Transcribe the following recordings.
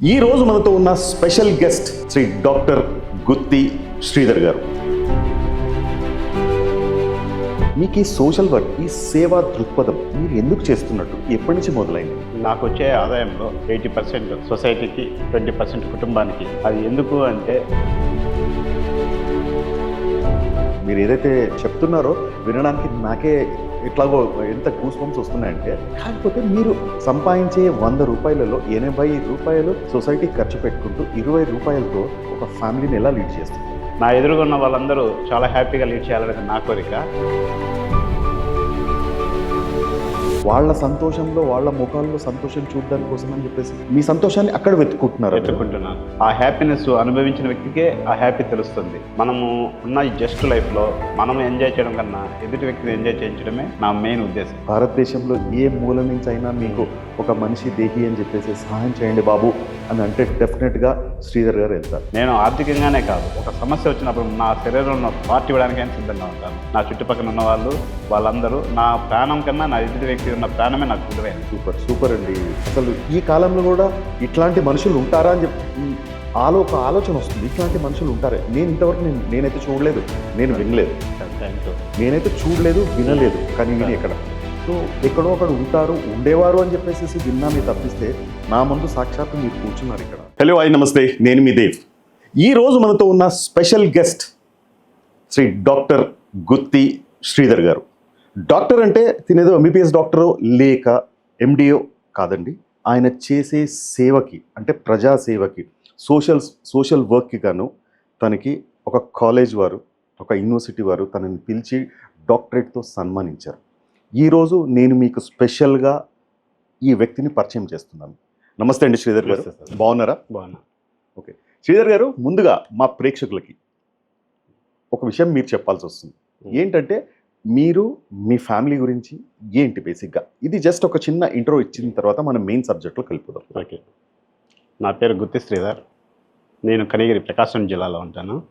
ఈ రోజు మనతో ఉన్న special guest Shri doctor Gutti Sridhar garu. మీకు ఈ సోషల్ వర్క్ ఈ సేవా దృక్పథం మీరు ఎందుకు చేస్తున్నట్టు? ఎప్పటి నుంచి మొదలైంది? నాకు వచ్చే ఆదాయంలో ఎయిటీ పర్సెంట్ సొసైటీకి ట్వంటీ పర్సెంట్ కుటుంబానికి. అది ఎందుకు అంటే మీరు ఏదైతే చెప్తున్నారో వినడానికి నాకే ఇట్లాగో ఎంత గూస్ వస్తున్నాయంటే కాకపోతే మీరు సంపాదించే వంద రూపాయలలో ఎనభై రూపాయలు సొసైటీకి ఖర్చు పెట్టుకుంటూ ఇరవై రూపాయలతో ఒక ఫ్యామిలీని ఎలా లీడ్ చేస్తుంది? నా ఎదురుగా ఉన్న వాళ్ళందరూ చాలా హ్యాపీగా లీడ్ చేయాలనేది నా కోరిక. వాళ్ళ సంతోషంలో వాళ్ళ ముఖాల్లో సంతోషం చూడడం కోసం అని చెప్పేసి మీ సంతోషాన్ని అక్కడ వెతుక్కుంటున్నారు ఎత్తుకుంటున్నాను ఆ హ్యాపీనెస్ అనుభవించిన వ్యక్తికే ఆ హ్యాపీ తెలుస్తుంది. మనము ఉన్న ఈ జస్ట్ లైఫ్లో మనం ఎంజాయ్ చేయడం కన్నా ఎదుటి వ్యక్తిని ఎంజాయ్ చేయించడమే నా మెయిన్ ఉద్దేశం. భారతదేశంలో ఏ మూల నుంచి అయినా మీకు ఒక మనిషి దేహి అని చెప్పేసి సహాయం చేయండి బాబు అని అంటే డెఫినెట్గా శ్రీధర్ గారు వెళ్తారు. నేను ఆర్థికంగానే కాదు ఒక సమస్య వచ్చినప్పుడు నా శరీరంలో పార్టీ ఇవ్వడానికైనా సిద్ధంగా ఉంటాను. నా చుట్టుపక్కల ఉన్న వాళ్ళు వాళ్ళందరూ నా ప్రాణం కన్నా నా ఎదుటి వ్యక్తి ఉన్న ప్రాణమే నాకు విలువైనది సూపర్ సూపర్ అండి. అసలు ఈ కాలంలో కూడా ఇట్లాంటి మనుషులు ఉంటారా అని చెప్పి ఆలో ఒక ఆలోచన వస్తుంది. ఇట్లాంటి మనుషులు ఉంటారే. నేను ఇంతవరకు నేను నేనైతే చూడలేదు. నేను వినలేదు. నేనైతే చూడలేదు వినలేదు. కానీ నేను ఎక్కడ? సో ఎక్కడో అక్కడ ఉంటారు ఉండేవారు అని చెప్పేసి విన్నా మీరు తప్పిస్తే నా ముందు సాక్షాత్తు మీరు కూర్చున్నారు ఇక్కడ. హలో ఐ నమస్తే. నేను మీ దేవ్. ఈ రోజు మనతో ఉన్న special guest Shri doctor Gutti Sridhar garu. Doctor అంటే తినేదో ఎంబీబీఎస్ డాక్టరో లేక ఎండియో కాదండి. ఆయన చేసే సేవకి అంటే ప్రజా సేవకి సోషల్ సోషల్ వర్క్కి గాను తనకి ఒక కాలేజ్ వారు ఒక యూనివర్సిటీ వారు తనని పిలిచి డాక్టరేట్తో సన్మానించారు. ఈరోజు నేను మీకు స్పెషల్గా ఈ వ్యక్తిని పరిచయం చేస్తున్నాను. నమస్తే అండి శ్రీధర్ గారు. బాగున్నారా? బాగున్నా. శ్రీధర్ గారు ముందుగా మా ప్రేక్షకులకి ఒక విషయం మీరు చెప్పాల్సి వస్తుంది. ఏంటంటే మీరు మీ ఫ్యామిలీ గురించి ఏంటి బేసిక్గా? ఇది జస్ట్ ఒక చిన్న ఇంట్రో ఇచ్చిన తర్వాత మనం మెయిన్ సబ్జెక్ట్లో కలిపిద్దాం ఓకే. నా పేరు గుత్తి శ్రీధర్. నేను కనిగిరి ప్రకాశం జిల్లాలో ఉంటాను.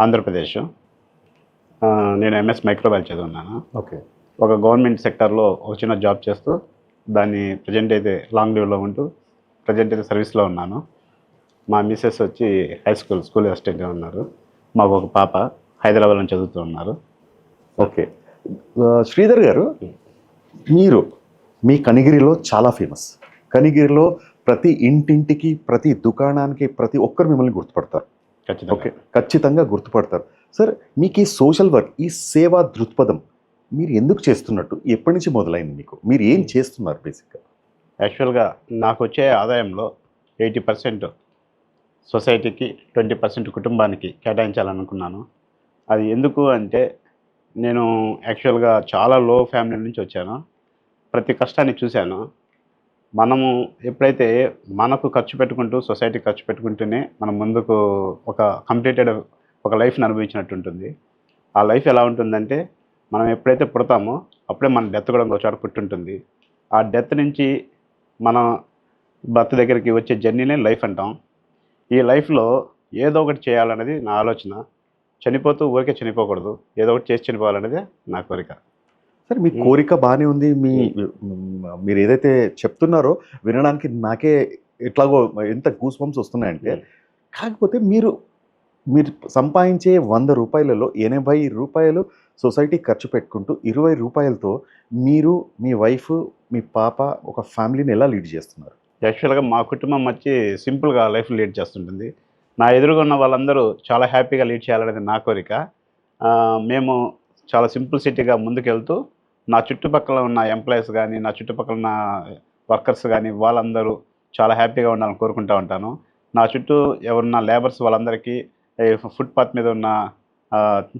ఆంధ్రప్రదేశ్. నేను ఎంఎస్ మైక్రోబయాలజీ చదువున్నాను. ఓకే. ఒక గవర్నమెంట్ సెక్టర్లో ఒక చిన్న జాబ్ చేస్తూ దాన్ని ప్రజెంట్ అయితే లాంగ్ లీవ్లో ఉంటూ ప్రజెంట్ అయితే సర్వీస్లో ఉన్నాను. మా మిస్సెస్ వచ్చి హై స్కూల్ స్కూల్ అసిస్టెంట్గా ఉన్నారు. మాకు ఒక పాప హైదరాబాద్లో చదువుతూ ఉన్నారు. ఓకే. శ్రీధర్ గారు మీరు మీ కనిగిరిలో చాలా ఫేమస్ కనిగిరిలో ప్రతి ఇంటింటికి ప్రతి దుకాణానికి ప్రతి ఒక్కరు మిమ్మల్ని గుర్తుపడతారు. ఖచ్చితంగా. ఓకే. ఖచ్చితంగా గుర్తుపడతారు. సార్ మీకు ఈ సోషల్ వర్క్ ఈ సేవా దృక్పథం మీరు ఎందుకు చేస్తున్నట్టు? ఎప్పటి నుంచి మొదలైంది మీకు? మీరు ఏం చేస్తున్నారు బేసిక్గా యాక్చువల్గా నాకు వచ్చే ఆదాయంలో ఎయిటీ పర్సెంట్ సొసైటీకి ట్వంటీ పర్సెంట్ కుటుంబానికి కేటాయించాలనుకున్నాను. అది ఎందుకు అంటే నేను యాక్చువల్గా చాలా లో ఫ్యామిలీ నుంచి వచ్చాను. ప్రతి కష్టాన్ని చూశాను. మనము ఎప్పుడైతే మనకు ఖర్చు పెట్టుకుంటూ సొసైటీ ఖర్చు పెట్టుకుంటూనే మనం ముందుకు ఒక కంప్లీటెడ్ ఒక లైఫ్ని అనుభవించినట్టు ఉంటుంది. ఆ లైఫ్ ఎలా ఉంటుందంటే మనం ఎప్పుడైతే పుడతామో అప్పుడే మన డెత్ కూడా ఇంకో చోట పుట్టుంటుంది. ఆ డెత్ నుంచి మన భర్త దగ్గరికి వచ్చే జర్నీనే లైఫ్ అంటాం. ఈ లైఫ్లో ఏదో ఒకటి చేయాలనేది నా ఆలోచన. చనిపోతూ ఊరికే చనిపోకూడదు. ఏదో ఒకటి చేసి చనిపోవాలనేది నా కోరిక. సరే మీ కోరిక బాగానే ఉంది. మీ మీరు ఏదైతే చెప్తున్నారో వినడానికి నాకే ఎట్లాగో ఎంత గూస్ బంప్స్ వస్తున్నాయంటే కాకపోతే మీరు మీరు సంపాదించే వంద రూపాయలలో ఎనభై రూపాయలు సొసైటీ ఖర్చు పెట్టుకుంటూ ఇరవై రూపాయలతో మీరు మీ వైఫ్ మీ పాప ఒక ఫ్యామిలీని ఎలా లీడ్ చేస్తున్నారు? యాక్చువల్గా మా కుటుంబం వచ్చి సింపుల్గా లైఫ్ లీడ్ చేస్తుంటుంది. నా ఎదురుగా ఉన్న వాళ్ళందరూ చాలా హ్యాపీగా లీడ్ చేయాలనేది నా కోరిక. మేము చాలా సింపుల్ సిటీగా ముందుకెళ్తూ నా చుట్టుపక్కల ఉన్న ఎంప్లాయీస్ కానీ నా చుట్టుపక్కల ఉన్న వర్కర్స్ కానీ వాళ్ళందరూ చాలా హ్యాపీగా ఉండాలని కోరుకుంటూ ఉంటాను. నా చుట్టూ ఎవరున్న లేబర్స్ వాళ్ళందరికీ ఫుట్పాత్ మీద ఉన్న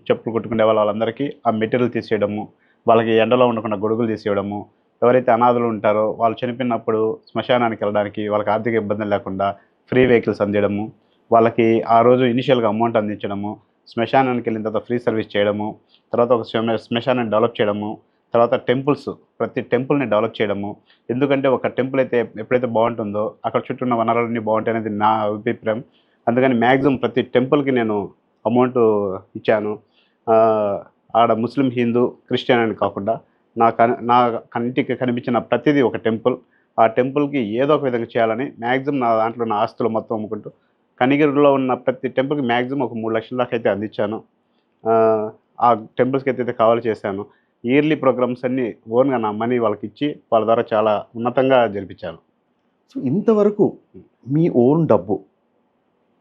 చెప్పులు కుట్టుకునే వాళ్ళందరికీ ఆ మెటీరియల్ తీసేయడము వాళ్ళకి ఎండలో ఉండకుండా గొడుగులు తీసేయడము ఎవరైతే అనాథలు ఉంటారో వాళ్ళు చనిపోయినప్పుడు శ్మశానానికి వెళ్ళడానికి వాళ్ళకి ఆర్థిక ఇబ్బంది లేకుండా ఫ్రీ వెహికల్స్ అందించడము వాళ్ళకి ఆ రోజు ఇనిషియల్గా అమౌంట్ అందించడము శ్మశానానికి వెళ్ళిన తర్వాత ఫ్రీ సర్వీస్ చేయడము తర్వాత ఒక శ్మశానాన్ని డెవలప్ చేయడము తర్వాత టెంపుల్స్ ప్రతి టెంపుల్ని డెవలప్ చేయడము. ఎందుకంటే ఒక టెంపుల్ అయితే ఎప్పుడైతే బాగుంటుందో అక్కడ చుట్టూ ఉన్న వనరులన్నీ బాగుంటాయి అనేది నా అభిప్రాయం. అందుకని మ్యాక్సిమం ప్రతి టెంపుల్కి నేను అమౌంట్ ఇచ్చాను. ఆడ ముస్లిం హిందూ క్రిస్టియన్ అని కాకుండా నా నా కంటికి కనిపించిన ప్రతిదీ ఒక టెంపుల్. ఆ టెంపుల్కి ఏదో ఒక విధంగా చేయాలని మ్యాక్సిమం నా దాంట్లో ఉన్న ఆస్తులు మొత్తం అమ్ముకుంటూ కనిగిరిలో ఉన్న ప్రతి టెంపుల్కి మ్యాక్సిమం ఒక మూడు లక్షల దాకా అయితే అందించాను. ఆ, ఆ టెంపుల్స్కి అయితే కావాలి చేశాను ఇయర్లీ ప్రోగ్రామ్స్ అన్నీ ఓన్గా నా మనీ వాళ్ళకి ఇచ్చి వాళ్ళ ద్వారా చాలా ఉన్నతంగా జరిపించాను. సో ఇంతవరకు మీ ఓన్ డబ్బు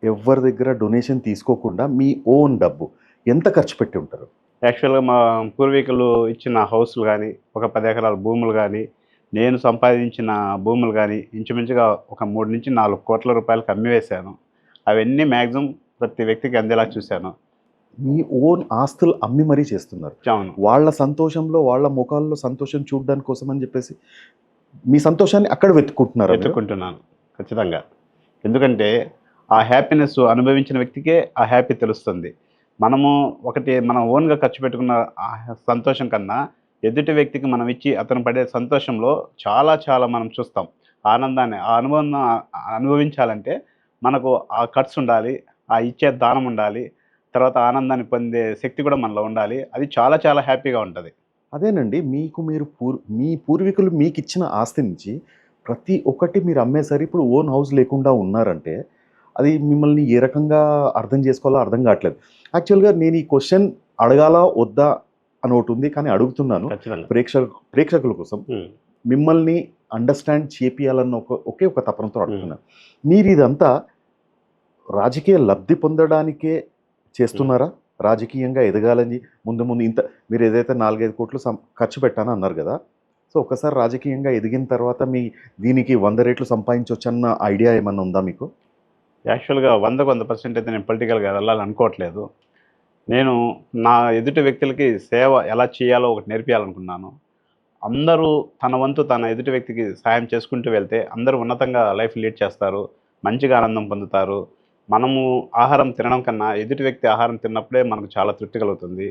ఎవరి దగ్గర డొనేషన్ తీసుకోకుండా మీ ఓన్ డబ్బు ఎంత ఖర్చు పెట్టి ఉంటారు? యాక్చువల్గా మా పూర్వీకులు ఇచ్చిన హౌస్లు కానీ ఒక పది ఎకరాల భూములు కానీ నేను సంపాదించిన భూములు కానీ ఇంచుమించుగా ఒక మూడు నుంచి నాలుగు కోట్ల రూపాయలకు అమ్మివేశాను. అవన్నీ మ్యాక్సిమం ప్రతి వ్యక్తికి అందేలా చూశాను. మీ ఓన్ ఆస్తులు అమ్మి మరీ చేస్తున్నారు. అవును. వాళ్ళ సంతోషంలో వాళ్ళ ముఖాల్లో సంతోషం చూడడానికి కోసం అని చెప్పేసి మీ సంతోషాన్ని అక్కడ వెతుక్కుంటున్నారు? వెతుక్కుంటున్నాను. ఖచ్చితంగా. ఎందుకంటే ఆ హ్యాపీనెస్ అనుభవించిన వ్యక్తికే ఆ హ్యాపీ తెలుస్తుంది. మనము ఒకటి మనం ఓన్గా ఖర్చు పెట్టుకున్న సంతోషం కన్నా ఎదుటి వ్యక్తికి మనం ఇచ్చి అతను పడే సంతోషంలో చాలా చాలా మనం చూస్తాం. ఆనందాన్ని ఆ అనుభవం అనుభవించాలంటే మనకు ఆ ఖర్చు ఉండాలి ఆ ఇచ్చే దానం ఉండాలి తర్వాత ఆనందాన్ని పొందే శక్తి కూడా మనలో ఉండాలి. అది చాలా చాలా హ్యాపీగా ఉంటుంది. అదేనండి. మీకు మీరు పూర్ మీ పూర్వీకులు మీకు ఇచ్చిన ఆస్తి నుంచి ప్రతి ఒక్కటి మీరు అమ్మేసరి ఇప్పుడు ఓన్ హౌస్ లేకుండా ఉన్నారంటే అది మిమ్మల్ని ఏ రకంగా అర్థం చేసుకోవాలో అర్థం కావట్లేదు. యాక్చువల్గా నేను ఈ క్వశ్చన్ అడగాలా వద్దా అని ఒకటి ఉంది కానీ అడుగుతున్నాను. ప్రేక్షక ప్రేక్షకుల కోసం. మిమ్మల్ని అండర్స్టాండ్ చేపియాలన్న ఒక ఒకే ఒక తపనతో అడుగుతున్నాను మీరు ఇదంతా రాజకీయ లబ్ధి పొందడానికే చేస్తున్నారా? రాజకీయంగా ఎదగాలని ముందు ముందు ఇంత మీరు ఏదైతే నాలుగైదు కోట్లు సం ఖర్చు పెట్టానో అన్నారు కదా సో ఒకసారి రాజకీయంగా ఎదిగిన తర్వాత మీ దీనికి వంద రేట్లు సంపాదించవచ్చన్న ఐడియా ఏమన్నా ఉందా మీకు? యాక్చువల్గా వందకు వంద పర్సెంట్ అయితే నేను పొలిటికల్గా వెళ్ళాలని అనుకోవట్లేదు. నేను నా ఎదుటి వ్యక్తులకి సేవ ఎలా చేయాలో ఒకటి నేర్పించాలనుకున్నాను అందరూ తన వంతు తన ఎదుటి వ్యక్తికి సాయం చేసుకుంటూ వెళ్తే అందరూ ఉన్నతంగా లైఫ్ లీడ్ చేస్తారు మంచిగా ఆనందం పొందుతారు. మనము ఆహారం తినడం కన్నా ఎదుటి వ్యక్తి ఆహారం తిన్నప్పుడే మనకు చాలా తృప్తి కలుగుతుంది.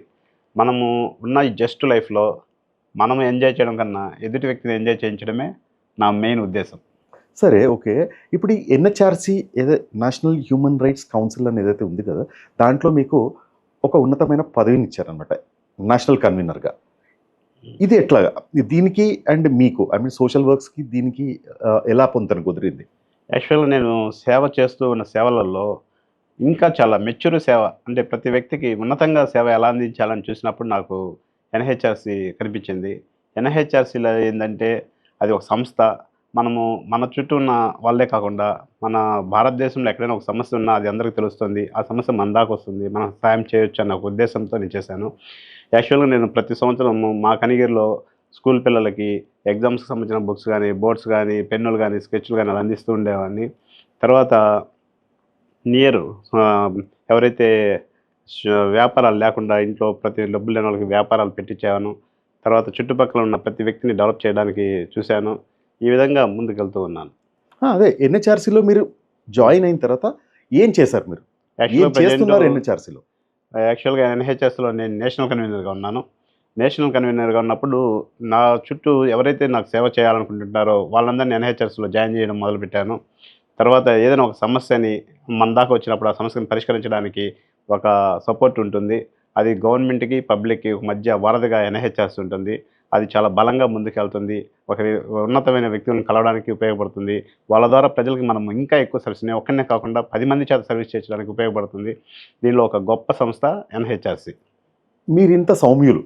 మనము ఉన్న ఈ జస్ట్ లైఫ్లో మనము ఎంజాయ్ చేయడం కన్నా ఎదుటి వ్యక్తిని ఎంజాయ్ చేయించడమే నా మెయిన్ ఉద్దేశం. సరే ఓకే. ఇప్పుడు ఈ ఎన్హెచ్ఆర్సి ఏదో నేషనల్ హ్యూమన్ రైట్స్ కౌన్సిల్ అని ఏదైతే ఉంది కదా దాంట్లో మీకు ఒక ఉన్నతమైన పదవిని ఇచ్చారనమాట నేషనల్ కన్వీనర్గా. ఇది ఎట్లా? దీనికి అండ్ మీకు ఐ మీన్ సోషల్ వర్క్స్కి దీనికి ఎలా పొందను కుదిరింది? యాక్చువల్గా నేను సేవ చేస్తూ ఉన్న సేవలలో ఇంకా చాలా మెచ్యూర్ సేవ అంటే ప్రతి వ్యక్తికి ఉన్నతంగా సేవ ఎలా అందించాలని చూసినప్పుడు నాకు ఎన్హెచ్ఆర్సి కనిపించింది. ఎన్హెచ్ఆర్సీలో ఏంటంటే అది ఒక సంస్థ మనము మన చుట్టూ ఉన్న వాళ్ళే కాకుండా మన భారతదేశంలో ఎక్కడైనా ఒక సమస్య ఉన్నా అది అందరికీ తెలుస్తుంది. ఆ సమస్య మన దాకా వస్తుంది. మనం సాయం చేయొచ్చు అన్న ఒక ఉద్దేశంతో నేను చేశాను. యాక్చువల్గా నేను ప్రతి సంవత్సరం మా కనిగిరిలో స్కూల్ పిల్లలకి ఎగ్జామ్స్కి సంబంధించిన బుక్స్ కానీ బోర్డ్స్ కానీ పెన్నులు కానీ స్కెచ్లు కానీ అలా అందిస్తూ ఉండేవాడిని. తర్వాత నియర్ ఎవరైతే వ్యాపారాలు లేకుండా ఇంట్లో ప్రతి డబ్బులు లేని వాళ్ళకి వ్యాపారాలు పెట్టించాను తర్వాత చుట్టుపక్కల ఉన్న ప్రతి వ్యక్తిని డెవలప్ చేయడానికి చూశాను. ఈ విధంగా ముందుకెళ్తూ ఉన్నాను. అదే ఎన్హెచ్ఆర్సీలో మీరు జాయిన్ అయిన తర్వాత ఏం చేశారు మీరు? చేస్తున్నారు ఎన్హెచ్ఆర్సీలో? యాక్చువల్గా ఎన్హెచ్ఎస్లో నేను నేషనల్ కన్వీనర్గా ఉన్నాను. నేషనల్ కన్వీనర్గా ఉన్నప్పుడు నా చుట్టూ ఎవరైతే నాకు సేవ చేయాలనుకుంటుంటారో వాళ్ళందరినీ ఎన్హెచ్ఎస్లో జాయిన్ చేయడం మొదలుపెట్టాను. తర్వాత ఏదైనా ఒక సమస్యని మన దాకా వచ్చినప్పుడు ఆ సమస్యను పరిష్కరించడానికి ఒక సపోర్ట్ ఉంటుంది. అది గవర్నమెంట్కి పబ్లిక్కి మధ్య వారధిగా ఎన్హెచ్ఆర్స్ ఉంటుంది. అది చాలా బలంగా ముందుకెళ్తుంది. ఒక ఉన్నతమైన వ్యక్తులను కలవడానికి ఉపయోగపడుతుంది. వాళ్ళ ద్వారా ప్రజలకు మనం ఇంకా ఎక్కువ సర్వీస్ నేను ఒక్కనే కాకుండా పది మంది చేత సర్వీస్ చేయడానికి ఉపయోగపడుతుంది. దీనిలో ఒక గొప్ప సంస్థ ఎన్హెచ్ఆర్సి. మీరు ఇంత సౌమ్యులు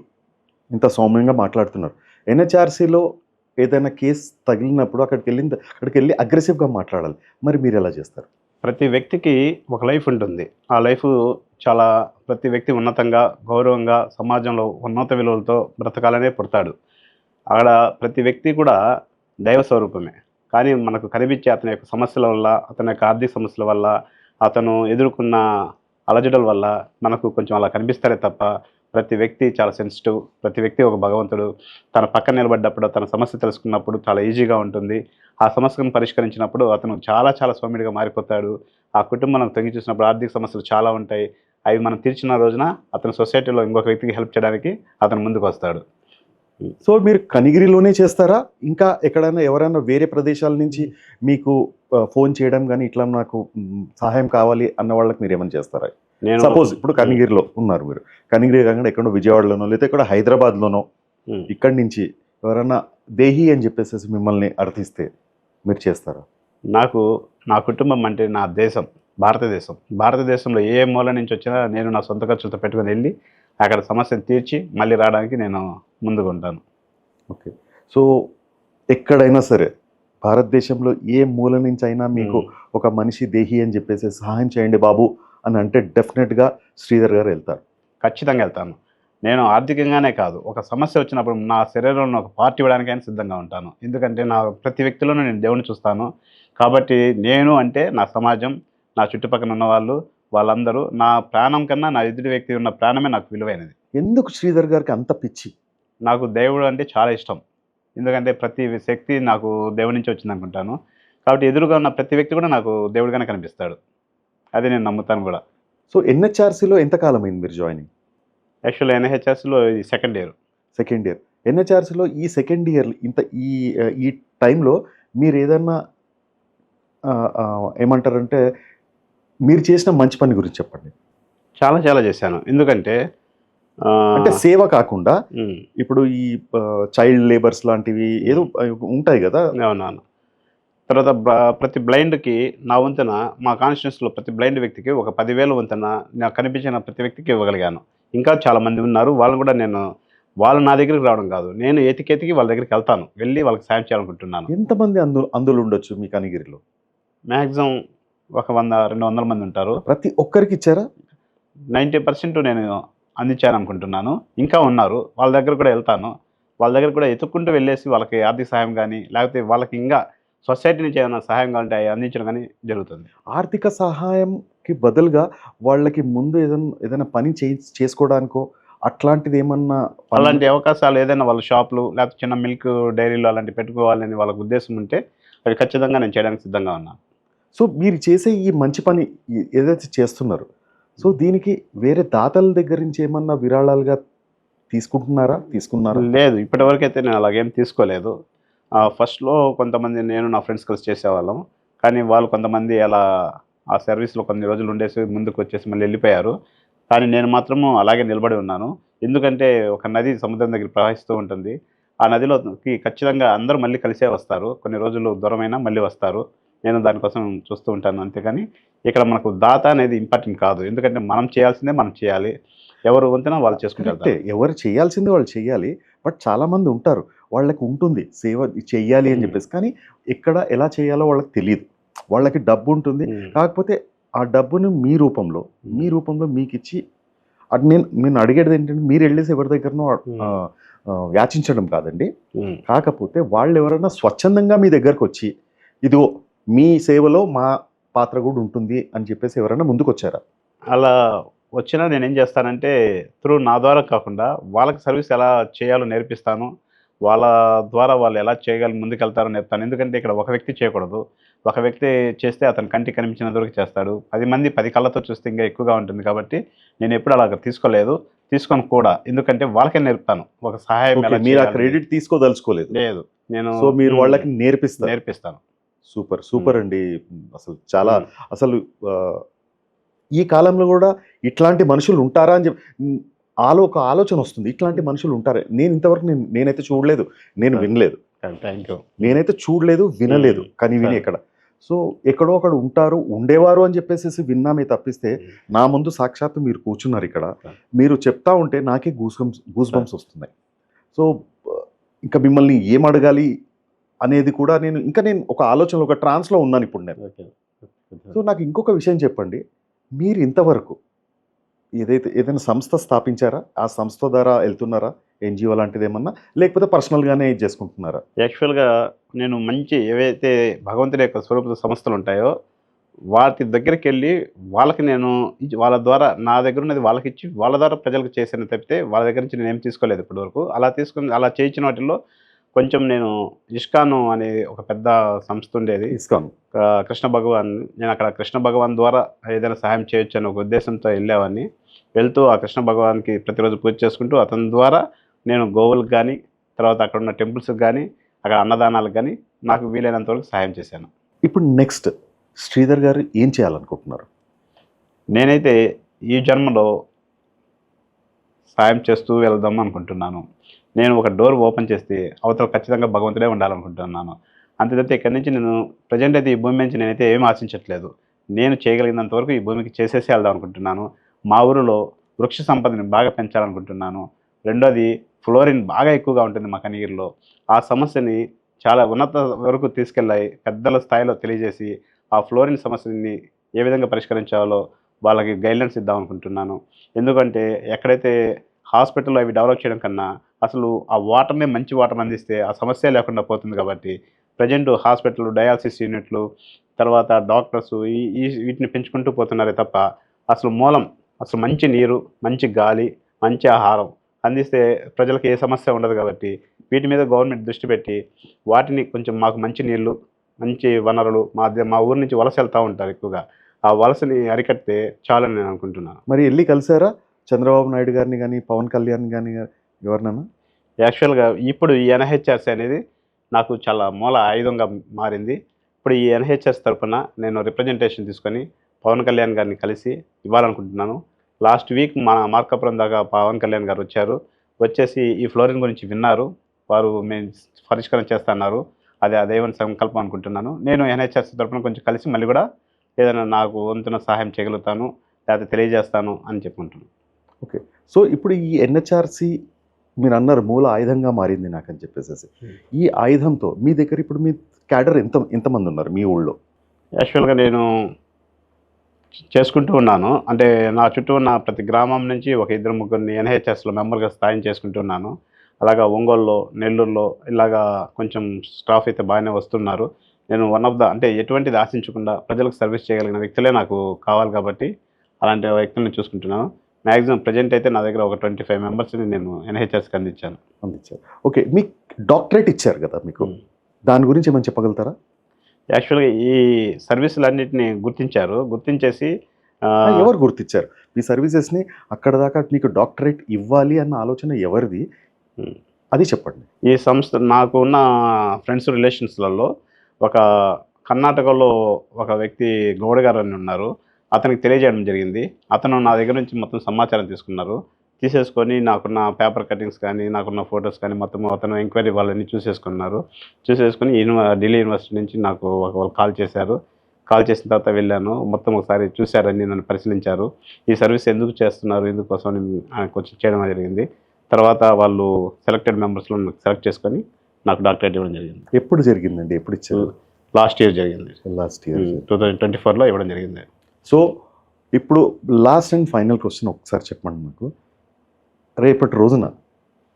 ఇంత సౌమ్యంగా మాట్లాడుతున్నారు. ఎన్హెచ్ఆర్సీలో ఏదైనా కేసు తగిలినప్పుడు అక్కడికి వెళ్ళిన అక్కడికి వెళ్ళి అగ్రెసివ్గా మాట్లాడాలి. మరి మీరు ఎలా చేస్తారు? ప్రతి వ్యక్తికి ఒక లైఫ్ ఉంటుంది. ఆ లైఫ్ చాలా ప్రతి వ్యక్తి ఉన్నతంగా గౌరవంగా సమాజంలో ఉన్నత విలువలతో బ్రతకాలనే పుడతాడు. అక్కడ ప్రతి వ్యక్తి కూడా దైవ స్వరూపమే. కానీ మనకు కనిపించే అతని యొక్క సమస్యల వల్ల అతని యొక్క ఆర్థిక సమస్యల వల్ల అతను ఎదుర్కొన్న అలజడల వల్ల మనకు కొంచెం అలా కనిపిస్తారే తప్ప ప్రతి వ్యక్తి చాలా సెన్సిటివ్ ప్రతి వ్యక్తి ఒక భగవంతుడు. తన పక్కన నిలబడ్డప్పుడు తన సమస్య తెలుసుకున్నప్పుడు చాలా ఈజీగా ఉంటుంది. ఆ సమస్యను పరిష్కరించినప్పుడు అతను చాలా చాలా సౌమ్యుడిగా మారిపోతాడు. ఆ కుటుంబం తొంగి చూసినప్పుడు ఆర్థిక సమస్యలు చాలా ఉంటాయి. అవి మనం తీర్చిన రోజున అతను సొసైటీలో ఇంకొక వ్యక్తికి హెల్ప్ చేయడానికి అతను ముందుకు వస్తాడు. సో మీరు కనిగిరిలోనే చేస్తారా? ఇంకా ఎక్కడైనా ఎవరైనా వేరే ప్రదేశాల నుంచి మీకు ఫోన్ చేయడం కానీ ఇట్లా నాకు సహాయం కావాలి అన్న వాళ్ళకి మీరు ఏమైనా చేస్తారా? నేను సపోజ్ ఇప్పుడు కనిగిరిలో ఉన్నారు మీరు. కనిగిరి కాకుండా ఎక్కడో విజయవాడలోనో లేదా ఇక్కడ హైదరాబాద్లోనో ఉమ్. ఇక్కడి నుంచి ఎవరైనా దేహి అని చెప్పేసి మిమ్మల్ని అర్థిస్తే మీరు చేస్తారా? నాకు నా కుటుంబం అంటే నా దేశం భారతదేశం. భారతదేశంలో ఏ మూల నుంచి వచ్చినా నేను నా సొంత ఖర్చులతో పెట్టుకొని వెళ్ళి అక్కడ సమస్యను తీర్చి మళ్ళీ రావడానికి నేను ముందుకు ఉంటాను. ఓకే. సో ఎక్కడైనా సరే భారతదేశంలో ఏ మూల నుంచి అయినా మీకు ఒక మనిషి దేహి అని చెప్పేసి సహాయం చేయండి బాబు అని అంటే డెఫినెట్గా శ్రీధర్ గారు వెళ్తారు. ఖచ్చితంగా వెళ్తాను. నేను ఆర్థికంగానే కాదు ఒక సమస్య వచ్చినప్పుడు నా శరీరంలో ఒక పార్టీ ఇవ్వడానికైనా సిద్ధంగా ఉంటాను. ఎందుకంటే నా ప్రతి వ్యక్తిలోనూ నేను దేవుని చూస్తాను. కాబట్టి నేను అంటే నా సమాజం నా చుట్టుపక్కల ఉన్న వాళ్ళు వాళ్ళందరూ నా ప్రాణం కన్నా నా ఎదుటి వ్యక్తి ఉన్న ప్రాణమే నాకు విలువైనది. ఎందుకు శ్రీధర్ గారికి అంత పిచ్చి? నాకు దేవుడు అంటే చాలా ఇష్టం. ఎందుకంటే ప్రతి శక్తి నాకు దేవుడి నుంచి వచ్చింది అనుకుంటాను కాబట్టి ఎదురుగా ఉన్న ప్రతి వ్యక్తి కూడా నాకు దేవుడిగానే కనిపిస్తాడు. అది నేను నమ్ముతాను కూడా. సో ఎన్హెచ్ఆర్సీలో ఎంతకాలం అయింది మీరు జాయినింగ్ యాక్చువల్ ఎన్హెచ్ఎస్లో ఇది సెకండ్ ఇయర్ సెకండ్ ఇయర్ ఎన్హెచ్ఆర్సీలో ఈ సెకండ్ ఇయర్ ఇంత ఈ ఈ టైంలో మీరు ఏదన్నా ఏమంటారంటే మీరు చేసిన మంచి పని గురించి చెప్పండి. చాలా చాలా చేశాను. ఎందుకంటే అంటే సేవ కాకుండా ఇప్పుడు ఈ చైల్డ్ లేబర్స్ లాంటివి ఏదో ఉంటాయి కదా? అవునవును. తర్వాత ప్రతి బ్లైండ్కి నా వంతున మా కాన్స్టిట్యూన్స్లో ప్రతి బ్లైండ్ వ్యక్తికి ఒక పదివేల వంతున నాకు కనిపించిన ప్రతి వ్యక్తికి ఇవ్వగలిగాను. ఇంకా చాలా మంది ఉన్నారు. వాళ్ళని కూడా నేను వాళ్ళు నా దగ్గరికి రావడం కాదు. నేను ఎతికెతికి వాళ్ళ దగ్గరికి వెళ్తాను. వెళ్ళి వాళ్ళకి సాయం చేయాలనుకుంటున్నాను. ఎంతమంది అందు అందులో ఉండొచ్చు మీ కనిగిరిలో? మ్యాక్సిమం ఒక వంద రెండు వందల మంది ఉంటారు. ప్రతి ఒక్కరికి ఇచ్చారా? నైంటీ పర్సెంట్ నేను అందించాను అనుకుంటున్నాను ఇంకా ఉన్నారు. వాళ్ళ దగ్గర కూడా వెళ్తాను. వాళ్ళ దగ్గర కూడా ఎత్తుక్కుంటూ వెళ్ళేసి వాళ్ళకి ఆర్థిక సహాయం కానీ లేకపోతే వాళ్ళకి ఇంకా సొసైటీ నుంచి ఏమైనా సహాయం కావాలంటే అందించడం కానీ జరుగుతుంది. ఆర్థిక సహాయంకి బదులుగా వాళ్ళకి ముందు ఏదైనా ఏదైనా పని చేసుకోవడానికో అట్లాంటిది ఏమన్నా అలాంటి అవకాశాలు ఏదైనా వాళ్ళ షాపులు లేకపోతే చిన్న మిల్క్ డైరీలు అలాంటి పెట్టుకోవాలని వాళ్ళకి ఉద్దేశం ఉంటే అవి ఖచ్చితంగా నేను చేయడానికి సిద్ధంగా ఉన్నాను సో మీరు చేసే ఈ మంచి పని ఏదైతే చేస్తున్నారు సో దీనికి వేరే దాతల దగ్గర నుంచి ఏమన్నా విరాళాలుగా తీసుకుంటున్నారా? తీసుకున్నారా? లేదు ఇప్పటివరకు అయితే నేను అలాగేం తీసుకోలేదు. ఫస్ట్లో కొంతమంది నేను నా ఫ్రెండ్స్ కలిసి చేసేవాళ్ళం. కానీ వాళ్ళు కొంతమంది అలా ఆ సర్వీస్లో కొన్ని రోజులు ఉండేసి ముందుకు వచ్చేసి మళ్ళీ వెళ్ళిపోయారు. కానీ నేను మాత్రము అలాగే నిలబడి ఉన్నాను. ఎందుకంటే ఒక నది సముద్రం దగ్గర ప్రవహిస్తూ ఉంటుంది. ఆ నదిలోకి ఖచ్చితంగా అందరూ మళ్ళీ కలిసే వస్తారు. కొన్ని రోజులు దూరమైనా మళ్ళీ వస్తారు. నేను దానికోసం చూస్తూ ఉంటాను అంతేకాని ఇక్కడ మనకు దాత అనేది ఇంపార్టెంట్ కాదు. ఎందుకంటే మనం చేయాల్సిందే మనం చేయాలి. ఎవరు వంతున వాళ్ళు చేసుకుంటారు ఎవరు చేయాల్సిందే వాళ్ళు చేయాలి. బట్ చాలామంది ఉంటారు. వాళ్ళకి ఉంటుంది. సేవ చెయ్యాలి అని. చెప్పేసి. కానీ ఎక్కడ ఎలా చేయాలో వాళ్ళకి తెలియదు వాళ్ళకి డబ్బు ఉంటుంది. కాకపోతే ఆ డబ్బును మీ రూపంలో మీ రూపంలో మీకు ఇచ్చి అది నేను నేను అడిగేది ఏంటంటే మీరు వెళ్ళేసి ఎవరి దగ్గరనో యాచించడం కాదండి. కాకపోతే వాళ్ళు ఎవరైనా స్వచ్ఛందంగా మీ దగ్గరకు వచ్చి ఇదిగో మీ సేవలో మా పాత్ర కూడా ఉంటుంది అని చెప్పేసి ఎవరైనా ముందుకు వచ్చారా అలా వచ్చినా నేను ఏం చేస్తానంటే త్రూ నా ద్వారా కాకుండా వాళ్ళకి సర్వీస్ ఎలా చేయాలో నేర్పిస్తాను. వాళ్ళ ద్వారా వాళ్ళు ఎలా చేయగలి ముందుకెళ్తారో నేర్పుతాను ఎందుకంటే ఇక్కడ ఒక వ్యక్తి చేయకూడదు. ఒక వ్యక్తి చేస్తే అతని కంటికి కనిపించినంత వరకు చేస్తాడు. పది మంది పది కళ్ళతో చూస్తే ఇంకా ఎక్కువగా ఉంటుంది కాబట్టి నేను ఎప్పుడు అలా తీసుకోలేదు. తీసుకొని కూడా. ఎందుకంటే వాళ్ళకే నేర్పుతాను. ఒక సహాయం మీరు ఆ. క్రెడిట్ తీసుకోదలుచుకోలేదు. లేదు. నేను సో మీరు వాళ్ళకి నేర్పిస్తారు. నేర్పిస్తాను. Super super. అండి. అసలు చాలా. అసలు ఈ కాలంలో కూడా ఇట్లాంటి మనుషులు ఉంటారా అని చెప్పి ఆలో ఒక ఆలోచన వస్తుంది. ఇట్లాంటి మనుషులు ఉంటారా. నేను ఇంతవరకు నేను నేనైతే చూడలేదు. నేను వినలేదు. థ్యాంక్ యూ నేనైతే చూడలేదు వినలేదు. మ్. కానీ విని. ఎక్కడ? సో ఎక్కడో అక్కడ ఉంటారు ఉండేవారు అని చెప్పేసి విన్నామే తప్పిస్తే నా ముందు సాక్షాత్తు మీరు కూర్చున్నారు ఇక్కడ. మీరు చెప్తా ఉంటే నాకే గూస్ గూస్ బంప్స్ వస్తున్నాయి. సో ఇంకా మిమ్మల్ని ఏం అడగాలి అనేది కూడా నేను ఇంకా నేను ఒక ఆలోచనలో ఒక ట్రాన్స్లో ఉన్నాను ఇప్పుడు నేను. సో నాకు ఇంకొక విషయం చెప్పండి. మీరు ఇంతవరకు ఏదైతే ఏదైనా సంస్థ స్థాపించారా? ఆ సంస్థ ద్వారా వెళ్తున్నారా? ఎన్జిఓ లాంటిది ఏమన్నా? లేకపోతే పర్సనల్గానే ఇది చేసుకుంటున్నారా? యాక్చువల్గా నేను మంచి ఏవైతే భగవంతుడి యొక్క స్వరూప సంస్థలు ఉంటాయో వాటి దగ్గరికి వెళ్ళి వాళ్ళకి నేను వాళ్ళ ద్వారా నా దగ్గర ఉన్నది వాళ్ళకి ఇచ్చి వాళ్ళ ద్వారా ప్రజలకు చేసిన తప్పితే వాళ్ళ దగ్గర నుంచి నేను ఏం తీసుకోలేదు ఇప్పటివరకు. అలా తీసుకుని అలా చేయించిన వాటిల్లో కొంచెం నేను ఇష్కాను అనే ఒక పెద్ద సంస్థ ఉండేది. ఇస్కాన్. కృష్ణ భగవాన్ నేను అక్కడ కృష్ణ భగవాన్ ద్వారా ఏదైనా సహాయం చేయొచ్చు అనే ఒక ఉద్దేశంతో వెళ్ళేవాడిని. వెళ్తూ ఆ కృష్ణ భగవాన్కి ప్రతిరోజు పూజ చేసుకుంటూ అతని ద్వారా నేను గోవులకు కానీ తర్వాత అక్కడ ఉన్న టెంపుల్స్కి కానీ అక్కడ అన్నదానాలకు కానీ నాకు వీలైనంత వరకు సహాయం చేశాను. ఇప్పుడు నెక్స్ట్ శ్రీధర్ గారు ఏం చేయాలనుకుంటున్నారు? నేనైతే ఈ జన్మలో సాయం చేస్తూ వెళ్దాం అనుకుంటున్నాను. నేను ఒక డోర్ ఓపెన్ చేస్తే అవతల ఖచ్చితంగా భగవంతుడే ఉండాలనుకుంటున్నాను. అంతే తప్పితే ఇక్కడి నుంచి నేను ప్రజెంట్ అయితే ఈ భూమి నుంచి నేనైతే ఏమీ ఆశించట్లేదు. నేను చేయగలిగినంత వరకు ఈ భూమికి చేసేసి వెళ్దాం అనుకుంటున్నాను. మా ఊరిలో వృక్ష సంపదని బాగా పెంచాలనుకుంటున్నాను. రెండోది ఫ్లోరిన్ బాగా ఎక్కువగా ఉంటుంది మా కనిగిరిలో ఆ సమస్యని చాలా ఉన్నత వరకు తీసుకెళ్ళాయి పెద్దల స్థాయిలో తెలియజేసి ఆ ఫ్లోరిన్ సమస్యని ఏ విధంగా పరిష్కరించాలో వాళ్ళకి గైడ్లైన్స్ ఇద్దాం అనుకుంటున్నాను. ఎందుకంటే ఎక్కడైతే హాస్పిటల్లో అవి డెవలప్ చేయడం కన్నా అసలు ఆ వాటర్నే మంచి వాటర్ అందిస్తే ఆ సమస్య లేకుండా పోతుంది కాబట్టి ప్రజెంట్ హాస్పిటల్ డయాలసిస్ యూనిట్లు తర్వాత డాక్టర్స్ ఈ ఈ వీటిని పెంచుకుంటూ పోతున్నారే తప్ప అసలు మూలం అసలు మంచి నీరు మంచి గాలి మంచి ఆహారం అందిస్తే ప్రజలకు ఏ సమస్య ఉండదు కాబట్టి వీటి మీద గవర్నమెంట్ దృష్టి పెట్టి వాటిని కొంచెం మాకు మంచి నీళ్ళు మంచి వనరులు మా మా ఊరి నుంచి వలస వెళ్తూ ఉంటారు ఎక్కువగా. ఆ వలసని అరికడితే చాలని నేను అనుకుంటున్నాను. మరి వెళ్ళి కలిసారా? చంద్రబాబు నాయుడు గారిని కానీ పవన్ కళ్యాణ్ కానీ ఎవరినన్నా? యాక్చువల్గా ఇప్పుడు ఈ ఎన్హెచ్ఆర్సీ అనేది నాకు చాలా మూల ఆయుధంగా మారింది. ఇప్పుడు ఈ ఎన్హెచ్ఎస్ తరపున నేను రిప్రజెంటేషన్ తీసుకొని పవన్ కళ్యాణ్ గారిని కలిసి ఇవ్వాలనుకుంటున్నాను. లాస్ట్ వీక్ మన మార్కాపురం దాకా పవన్ కళ్యాణ్ గారు వచ్చారు. వచ్చేసి ఈ ఫ్లోరిన్ గురించి విన్నారు. వారు మేము పరిష్కారం చేస్తున్నారు. అదే అదేమని సంకల్పం అనుకుంటున్నాను. నేను ఎన్హెచ్ఎస్ తరపున కొంచెం కలిసి మళ్ళీ కూడా ఏదైనా నాకు వంతున సహాయం చేయగలుగుతాను లేకపోతే తెలియజేస్తాను అని చెప్పుకుంటున్నాను. సో ఇప్పుడు ఈ ఎన్హెచ్ఆర్సి మీరు అన్నారు మూల ఆయుధంగా మారింది నాకు అని చెప్పేసి Hmm. ఈ ఆయుధంతో మీ దగ్గర ఇప్పుడు మీ క్యాడర్ ఎంత ఎంతమంది ఉన్నారు మీ ఊళ్ళో? యాక్చువల్గా నేను చేసుకుంటూ ఉన్నాను. అంటే నా చుట్టూ ఉన్న ప్రతి గ్రామం నుంచి ఒక ఇద్దరు ముగ్గురిని ఎన్హెచ్ఎస్లో మెంబర్గా స్థాయం చేసుకుంటూ ఉన్నాను. అలాగా ఒంగోలులో నెల్లూరులో ఇలాగా కొంచెం స్టాఫ్ అయితే బాగానే వస్తున్నారు. నేను వన్ ఆఫ్ ద అంటే ఎటువంటిది ఆశించకుండా ప్రజలకు సర్వీస్ చేయగలిగిన వ్యక్తులే నాకు కావాలి కాబట్టి అలాంటి వ్యక్తులను చూసుకుంటున్నాను. మ్యాక్సిమం ప్రజెంట్ అయితే నా దగ్గర ఒక ట్వంటీ ఫైవ్ మెంబర్స్ని నేను ఎన్హెచ్ఎస్కి అందించాను. అందించారు. ఓకే మీకు డాక్టరేట్ ఇచ్చారు కదా మీకు. దాని గురించి ఏమైనా చెప్పగలుగుతారా? యాక్చువల్గా ఈ సర్వీసులన్నింటినీ గుర్తించారు. గుర్తించేసి ఎవరు గుర్తించారు మీ సర్వీసెస్ని అక్కడ దాకా మీకు డాక్టరేట్ ఇవ్వాలి అన్న ఆలోచన ఎవరిది. అది చెప్పండి. ఈ సంస్థ నాకు ఉన్న ఫ్రెండ్స్ రిలేషన్స్లలో ఒక కర్ణాటకలో ఒక వ్యక్తి గౌడ గారు అని ఉన్నారు. అతనికి తెలియజేయడం జరిగింది. అతను నా దగ్గర నుంచి మొత్తం సమాచారం తీసుకున్నారు. తీసేసుకొని నాకున్న పేపర్ కటింగ్స్ కానీ నాకున్న ఫొటోస్ కానీ మొత్తం అతను ఎంక్వైరీ వాళ్ళని చూసేసుకున్నారు. చూసేసుకొని యూనివ ఢిల్లీ యూనివర్సిటీ నుంచి నాకు ఒక వాళ్ళు కాల్ చేశారు. కాల్ చేసిన తర్వాత వెళ్ళాను. మొత్తం ఒకసారి చూశారని నన్ను పరిశీలించారు. ఈ సర్వీస్ ఎందుకు చేస్తున్నారు? ఎందుకోసం వచ్చి చేయడం జరిగింది. తర్వాత వాళ్ళు సెలెక్టెడ్ మెంబర్స్లో సెలెక్ట్ చేసుకొని నాకు డాక్టరేట్ ఇవ్వడం జరిగింది. ఎప్పుడు జరిగిందండి? ఎప్పుడు ఇచ్చారు? లాస్ట్ ఇయర్ జరిగింది. Last year two thousand twenty ఫోర్లో ఇవ్వడం జరిగింది. సో ఇప్పుడు లాస్ట్ అండ్ ఫైనల్ క్వశ్చన్ ఒకసారి చెప్పండి నాకు రేపటి రోజున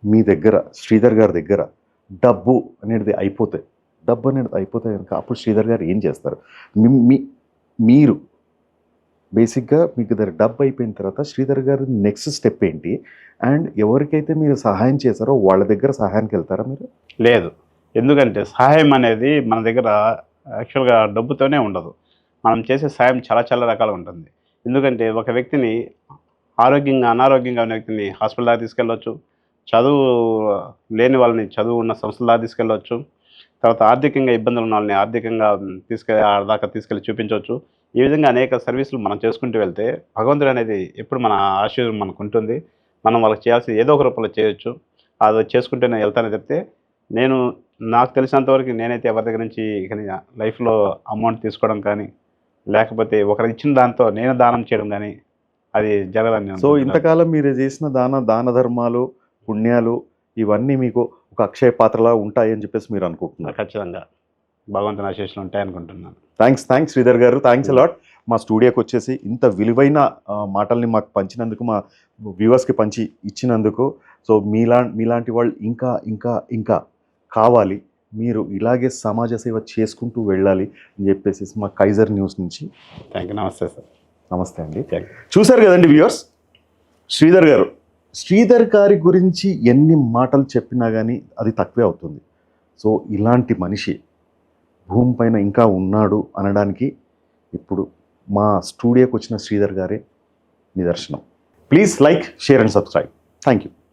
మీ దగ్గర శ్రీధర్ గారి దగ్గర డబ్బు అనేది అయిపోతాయి డబ్బు అనేది అయిపోతాయి కనుక అప్పుడు శ్రీధర్ గారు ఏం చేస్తారు? మీ- మీరు బేసిక్గా మీకు దగ్గర డబ్బు అయిపోయిన తర్వాత శ్రీధర్ గారి నెక్స్ట్ స్టెప్ ఏంటి? అండ్ ఎవరికైతే మీరు సహాయం చేశారో వాళ్ళ దగ్గర సహాయానికి వెళ్తారా మీరు? లేదు. ఎందుకంటే సహాయం అనేది మన దగ్గర యాక్చువల్గా డబ్బుతోనే ఉండదు. మనం చేసే సహాయం చాలా చాలా రకాలు ఉంటుంది. ఎందుకంటే ఒక వ్యక్తిని ఆరోగ్యంగా అనారోగ్యంగా ఉన్న వ్యక్తిని హాస్పిటల్ దాకా తీసుకెళ్ళవచ్చు చదువు లేని వాళ్ళని చదువు ఉన్న సంస్థల దాకా తీసుకెళ్ళవచ్చు తర్వాత ఆర్థికంగా ఇబ్బందులు ఉన్న వాళ్ళని ఆర్థికంగా తీసుకెళ్ళి ఆ దాకా తీసుకెళ్ళి చూపించవచ్చు ఈ విధంగా అనేక సర్వీసులు మనం చేసుకుంటూ వెళ్తే భగవంతుడు అనేది ఎప్పుడు మన ఆశీర్వాదం మనకు ఉంటుంది. మనం వాళ్ళకి చేయాల్సి ఏదో ఒక రూపంలో చేయొచ్చు. అది చేసుకుంటేనే వెళ్తానని చెప్తే నేను నాకు తెలిసినంతవరకు నేనైతే ఎవరి దగ్గర నుంచి కానీ లైఫ్లో అమౌంట్ తీసుకోవడం కానీ లేకపోతే ఒకరు ఇచ్చిన దాంతో నేను దానం చేయడం కానీ అది జరగదని సో అనుకుంటున్నాను. ఇంతకాలం మీరు చేసిన దాన దాన ధర్మాలు పుణ్యాలు ఇవన్నీ మీకు ఒక అక్షయ పాత్రలా ఉంటాయి అని చెప్పేసి మీరు అనుకుంటున్నారు. ఖచ్చితంగా. భగవంతుని ఆశీస్సులు ఉంటాయనుకుంటున్నాను thanks thanks Sridhar garu. Thanks a lot. మా స్టూడియోకి వచ్చేసి ఇంత విలువైన మాటల్ని మాకు పంచినందుకు మా వ్యూవర్స్కి పంచి ఇచ్చినందుకు. సో మీలా మీలాంటి వాళ్ళు ఇంకా ఇంకా ఇంకా కావాలి. మీరు ఇలాగే సమాజ సేవ చేసుకుంటూ వెళ్ళాలి అని చెప్పేసి మా కైజర్ న్యూస్ నుంచి. థ్యాంక్ యూ నమస్తే సార్. నమస్తే అండి. చూశారు కదండి వ్యూవర్స్ శ్రీధర్ గారు. శ్రీధర్ గారి గురించి ఎన్ని మాటలు చెప్పినా కానీ అది తక్కువే అవుతుంది. సో ఇలాంటి మనిషి భూమిపైన ఇంకా ఉన్నాడు అనడానికి ఇప్పుడు మా స్టూడియోకి వచ్చిన శ్రీధర్ గారే నిదర్శనం. Please like share and subscribe thank you